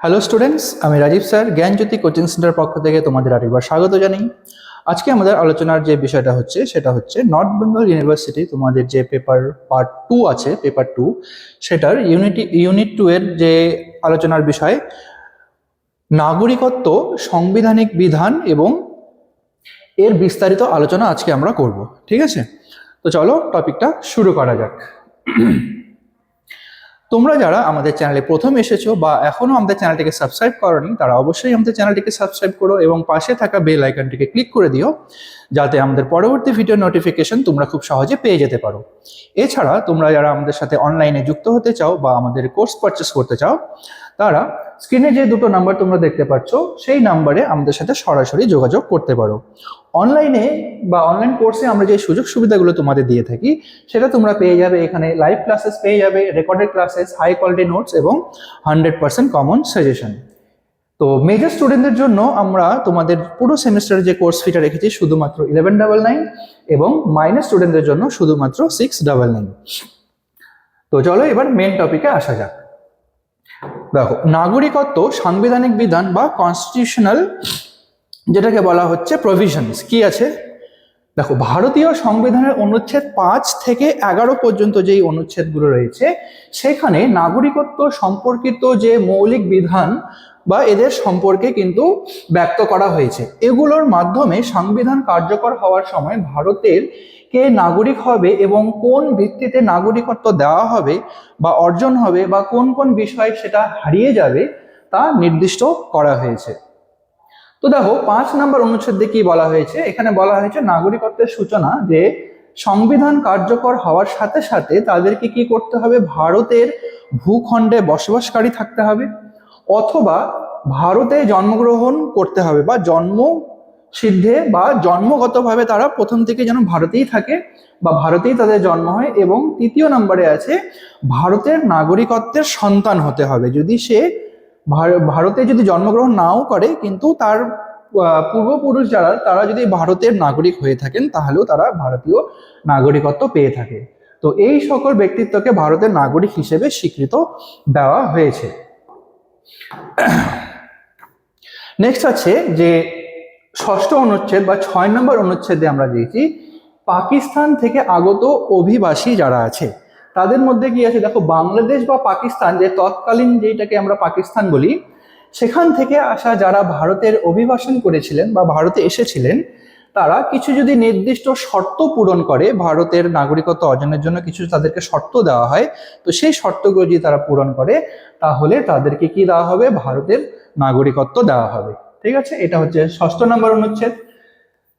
Hello students আমি Rajib sir, Gyanjyoti coaching centre পক্ষ থেকে তোমাদের আরেকবার স্বাগত জানাই। আজকে আমাদের আলোচনার যে বিষয়টা হচ্ছে, সেটা হচ্ছে নর্থ বেঙ্গল ইউনিভার্সিটি তোমাদের যে পেপার পার্ট টু আছে পেপার টু সেটার ইউনিটি ইউনিট টু এর যে আলোচনার বিষয়, নাগরিকত্ব, সাংবিধানিক বিধান এবং এর বিস্তারিত আলোচনা আজকে আমরা করব, ঠিক আছে? তো চলো টপিকটা শুরু করা যাক। তোমরা যারা আমাদের চ্যানেলে প্রথম এসেছ বা এখনও আমাদের চ্যানেলটিকে সাবস্ক্রাইব করনি, তারা অবশ্যই আমাদের চ্যানেলটিকে সাবস্ক্রাইব করো এবং পাশে থাকা বেল আইকনটিকে ক্লিক করে দিও, যাতে আমাদের পরবর্তী ভিডিও নোটিফিকেশন তোমরা খুব সহজে পেয়ে যেতে পারো। এছাড়া তোমরা যারা আমাদের সাথে অনলাইনে যুক্ত হতে চাও বা আমাদের কোর্স পারচেস করতে চাও তারা স্ক্রিনে যে দুটো নাম্বার তোমরা দেখতে পাচ্ছ, সেই নাম্বারে আমাদের সাথে সরাসরি যোগাযোগ করতে পারো। অনলাইনে বা অনলাইন কোর্সে আমরা যে সুযোগ সুবিধাগুলো তোমাদের দিয়ে থাকি, সেটা তোমরা পেয়ে যাবে। এখানে লাইভ ক্লাসেস পেয়ে যাবে recorded classes high quality notes এবং হান্ড্রেড পার্সেন্ট কমন সাজেশন তো মেজর স্টুডেন্টদের জন্য আমরা তোমাদের পুরো সেমিস্টারের যে কোর্স ফিটা রেখেছি শুধুমাত্র ইলেভেন ডাবল নাইন এবং মাইনাস স্টুডেন্টদের জন্য শুধুমাত্র সিক্স ডাবল নাইন তো চলো এবার মেন টপিকে আসা যাক। দেখো, নাগরিকত্ব, সাংবিধানিক বিধান বা কনস্টিটিউশনাল যেটাকে বলা হচ্ছে প্রভিশনস কি আছে? দেখো, ভারতীয় সংবিধানের অনুচ্ছেদ পাঁচ থেকে এগারো পর্যন্ত যেই অনুচ্ছেদগুলো রয়েছে, সেখানে নাগরিকত্ব সম্পর্কিত যে মৌলিক বিধান বা এদের সম্পর্কে কিন্তু ব্যক্ত করা হয়েছে। এগুলোর মাধ্যমে সংবিধান কার্যকর হওয়ার সময় ভারতের কে নাগরিক হবে এবং কোন ভিত্তিতে নাগরিকত্ব দেওয়া হবে বা অর্জন হবে বা কোন কোন বিষয় সেটা হারিয়ে যাবে তা নির্দিষ্ট করা হয়েছে। তো দেখো, পাঁচ নম্বর অনুচ্ছেদে কি বলা হয়েছে? এখানে বলা হয়েছে নাগরিকত্বের সূচনা যে সংবিধান কার্যকর হওয়ার সাথে সাথে তাদেরকে কি করতে হবে? ভারতের ভূখণ্ডে বসবাসকারী থাকতে হবে অথবা ভারতে জন্মগ্রহণ করতে হবে বা জন্ম সিদ্ধে বা জন্মগতভাবে তারা প্রথম থেকে যেন ভারতেই থাকে বা ভারতেই তাদের জন্ম হয় এবং তৃতীয় নম্বরে আছে, ভারতের নাগরিকত্বের সন্তান হতে হবে। যদি সে ভারতে যদি জন্মগ্রহণ নাও করে, কিন্তু তার পূর্বপুরুষ যারা, তারা যদি ভারতের নাগরিক হয়ে থাকেন, তাহলেও তারা ভারতীয় নাগরিকত্ব পেয়ে থাকে। তো এই সকল ব্যক্তিত্বকে ভারতের নাগরিক হিসেবে স্বীকৃত দেওয়া হয়েছে। নেক্সট আছে যে ষষ্ঠ অনুচ্ছেদ বা ছয় নম্বর অনুচ্ছেদে আমরা দিয়েছি পাকিস্তান থেকে আগত অভিবাসী যারা আছে, তাদের মধ্যে কি আছে? দেখো, বাংলাদেশ বা পাকিস্তান যে তৎকালীন যেটাকে আমরা পাকিস্তান বলি, সেখান থেকে আসা যারা ভারতের অভিবাসন করেছিলেন বা ভারতে এসেছিলেন, তারা কিছু যদি নির্দিষ্ট শর্ত পূরণ করে, ভারতের নাগরিকত্ব অর্জনের জন্য কিছু তাদেরকে শর্ত দেওয়া হয়, তো সেই শর্তগুলো যদি তারা পূরণ করে, তাহলে তাদেরকে কি দেওয়া হবে? ভারতের নাগরিকত্ব দেওয়া হবে। ঠিক আছে? এটা হচ্ছে ষষ্ঠ নম্বর অনুচ্ছেদ।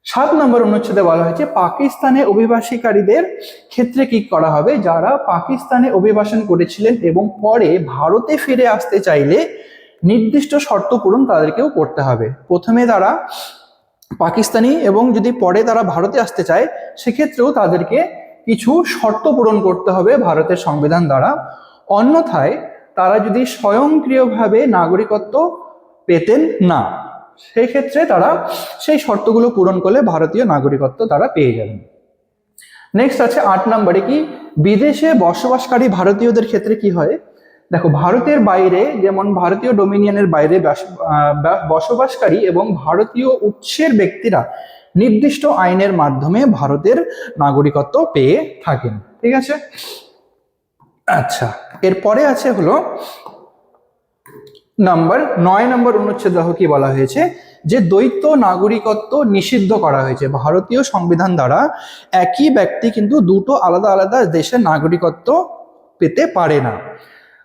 সাত নম্বর অনুচ্ছেদে বলা হয়েছে, পাকিস্তানে অভিবাসীকারীদের ক্ষেত্রে কি করা হবে? যারা পাকিস্তানে অভিবাসন করেছিলেন এবং পরে ভারতে ফিরে আসতে চাইলে নির্দিষ্ট শর্ত পূরণ তাদেরকেও করতে হবে। প্রথমে তারা পাকিস্তানি এবং যদি পরে তারা ভারতে আসতে চায়, সেক্ষেত্রেও তাদেরকে কিছু শর্ত পূরণ করতে হবে ভারতের সংবিধান দ্বারা। অন্যথায় তারা যদি স্বয়ংক্রিয়ভাবে নাগরিকত্ব পেতেন না সেই ক্ষেত্রে তারা সেই শর্তগুলো পূরণ করলে ভারতীয় নাগরিকত্ব তারা পেয়ে যাবেন নেক্সট আছে আট নম্বরে কি? বিদেশে বসবাসকারী ভারতীয়দের ক্ষেত্রে কি হয়? দেখো, ভারতের বাইরে, যেমন ভারতীয় ডোমিনিয়নের বাইরে বসবাসকারী এবং ভারতীয় উৎসের ব্যক্তিরা নির্দিষ্ট আইনের মাধ্যমে ভারতের নাগরিকত্ব পেয়ে থাকেন। ঠিক আছে? আচ্ছা এরপরে আছে হলো নাম্বার, নয় নম্বর অনুচ্ছেদ কি বলা হয়েছে যে দ্বৈত নাগরিকত্ব নিষিদ্ধ করা হয়েছে। ভারতীয় সংবিধান দ্বারা একই ব্যক্তি কিন্তু দুটো আলাদা আলাদা দেশের নাগরিকত্ব পেতে পারে না।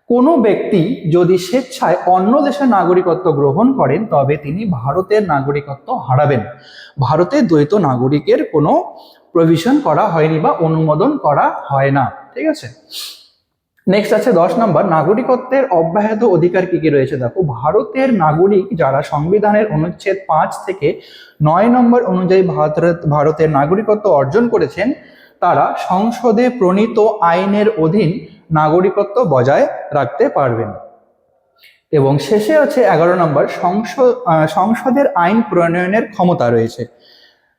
কোনো ব্যক্তি যদি স্বেচ্ছায় অন্য দেশের নাগরিকত্ব গ্রহণ করেন, তবে তিনি ভারতের নাগরিকত্ব হারাবেন। ভারতে দ্বৈত নাগরিকের কোনো প্রভিশন করা হয়নি বা অনুমোদন করা হয় না। ঠিক আছে? নেক্সট আছে দশ নম্বর, নাগরিকত্বের অব্যাহত অধিকার কি কি রয়েছে? দেখো, ভারতের নাগরিক যারা সংবিধানের অনুচ্ছেদ পাঁচ থেকে নয় নম্বর অনুযায়ী ভারতের ভারতের নাগরিকত্ব অর্জন করেছেন, তারা সংসদে প্রণীত আইনের অধীন নাগরিকত্ব বজায় রাখতে পারবেন। এবং শেষে আছে এগারো নম্বর, সংসদ সংসদের আইন প্রণয়নের ক্ষমতা রয়েছে।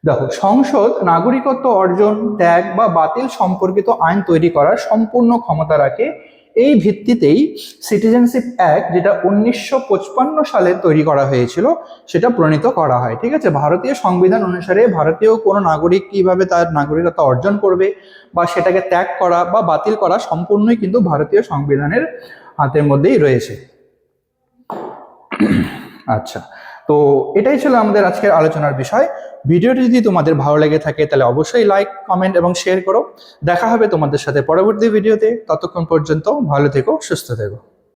দেখো, সংসদ নাগরিকত্ব অর্জন, ত্যাগ বা বাতিল সম্পর্কিত আইন তৈরি করার সম্পূর্ণ ক্ষমতা রাখে। এই ভিত্তিতেই সিটিজেনশিপ অ্যাক্ট যেটা উনিশশো সালে তৈরি করা হয়েছিল, সেটা প্রণীত করা হয়, ঠিক আছে? ভারতীয় সংবিধান অনুসারে ভারতীয় কোনো নাগরিক কীভাবে তার নাগরিকত্ব অর্জন করবে বা সেটাকে ত্যাগ করা বা বাতিল করা সম্পূর্ণই কিন্তু ভারতীয় সংবিধানের হাতের মধ্যেই রয়েছে। আচ্ছা তো এটাই ছিল আমাদের আজকের আলোচনার বিষয়। ভিডিওটি যদি তোমাদের ভালো লেগে থাকে, তাহলে অবশ্যই লাইক কমেন্ট এবং শেয়ার করো। দেখা হবে তোমাদের সাথে পরবর্তী ভিডিওতে। ততক্ষণ পর্যন্ত ভালো থেকো, সুস্থ থেকো।